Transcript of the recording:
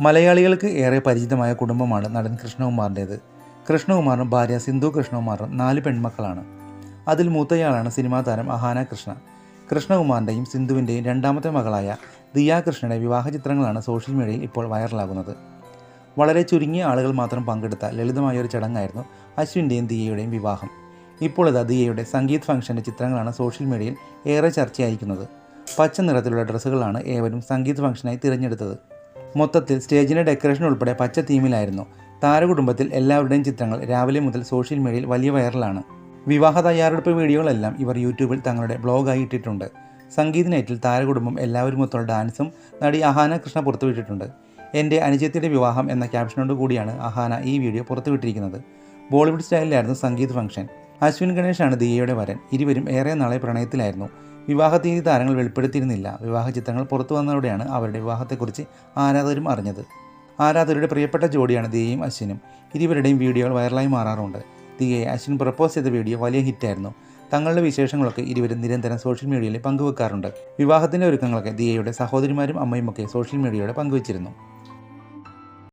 മലയാളികൾക്ക് ഏറെ പരിചിതമായ കുടുംബമാണ് നടൻ കൃഷ്ണകുമാറിന്റേത്. കൃഷ്ണകുമാറും ഭാര്യ സിന്ധു കൃഷ്ണകുമാറും നാല് പെൺമക്കളാണ്. അതിൽ മൂത്തയാളാണ് സിനിമാ താരം അഹാന കൃഷ്ണ. കൃഷ്ണകുമാറിന്റെയും സിന്ധുവിന്റെയും രണ്ടാമത്തെ മകളായ ദിയാ കൃഷ്ണയുടെ വിവാഹ ചിത്രങ്ങളാണ് സോഷ്യൽ മീഡിയയിൽ ഇപ്പോൾ വൈറലാകുന്നത്. വളരെ ചുരുങ്ങിയ ആളുകൾ മാത്രം പങ്കെടുത്ത ലളിതമായ ഒരു ചടങ്ങായിരുന്നു അശ്വിന്റെയും ദിയയുടെയും വിവാഹം. ഇപ്പോൾ ഇത് ദിയയുടെ സംഗീത് ഫംഗ്ഷന്റെ ചിത്രങ്ങളാണ് സോഷ്യൽ മീഡിയയിൽ ഏറെ ചർച്ചയായിരിക്കുന്നത്. പച്ച നിറത്തിലുള്ള ഡ്രസ്സുകളാണ് ഏവരും സംഗീത് ഫംഗ്ഷനായി തിരഞ്ഞെടുത്തത്. മൊത്തത്തിൽ സ്റ്റേജിന്റെ ഡെക്കറേഷൻ ഉൾപ്പെടെ പച്ച തീമിലായിരുന്നു. താരകുടുംബത്തിൽ എല്ലാവരുടെയും ചിത്രങ്ങൾ രാവിലെ മുതൽ സോഷ്യൽ മീഡിയയിൽ വലിയ വൈറലാണ്. വിവാഹ തയ്യാറെടുപ്പ് വീഡിയോകളെല്ലാം ഇവർ യൂട്യൂബിൽ തങ്ങളുടെ ബ്ലോഗായി ഇട്ടിട്ടുണ്ട്. സംഗീത നൈറ്റിൽ താരകുടുംബം എല്ലാവരുമൊത്തുള്ള ഡാൻസും നടി അഹാന കൃഷ്ണ പുറത്തുവിട്ടിട്ടുണ്ട്. എന്റെ അനുജത്തിയുടെ വിവാഹം എന്ന ക്യാപ്ഷനോട് കൂടിയാണ് അഹാന ഈ വീഡിയോ പുറത്തുവിട്ടിരിക്കുന്നത്. ബോളിവുഡ് സ്റ്റൈലിലായിരുന്നു സംഗീത് ഫംഗ്ഷൻ. അശ്വിൻ ഗണേഷാണ് ദിയയുടെ വരൻ. ഇരുവരും ഏറെ നാളെ പ്രണയത്തിലായിരുന്നു. വിവാഹ തീയതി താരങ്ങൾ വെളിപ്പെടുത്തിയിരുന്നില്ല. വിവാഹ ചിത്രങ്ങൾ പുറത്തു വന്നതോടെയാണ് അവരുടെ വിവാഹത്തെക്കുറിച്ച് ആരാധകരും അറിഞ്ഞത്. ആരാധകരുടെ പ്രിയപ്പെട്ട ജോഡിയാണ് ദിയയും അശ്വിനും. ഇരുവരുടെയും വീഡിയോകൾ വൈറലായി മാറാറുണ്ട്. ദിയയെ അശ്വിൻ പ്രപ്പോസ് ചെയ്ത വീഡിയോ വലിയ ഹിറ്റായിരുന്നു. തങ്ങളുടെ വിശേഷങ്ങളൊക്കെ ഇരുവരും നിരന്തരം സോഷ്യൽ മീഡിയയിൽ പങ്കുവെക്കാറുണ്ട്. വിവാഹത്തിന്റെ ഒരുക്കങ്ങളൊക്കെ ദിയയുടെ സഹോദരിമാരും അമ്മയുമൊക്കെ സോഷ്യൽ മീഡിയയോടെ പങ്കുവച്ചിരുന്നു.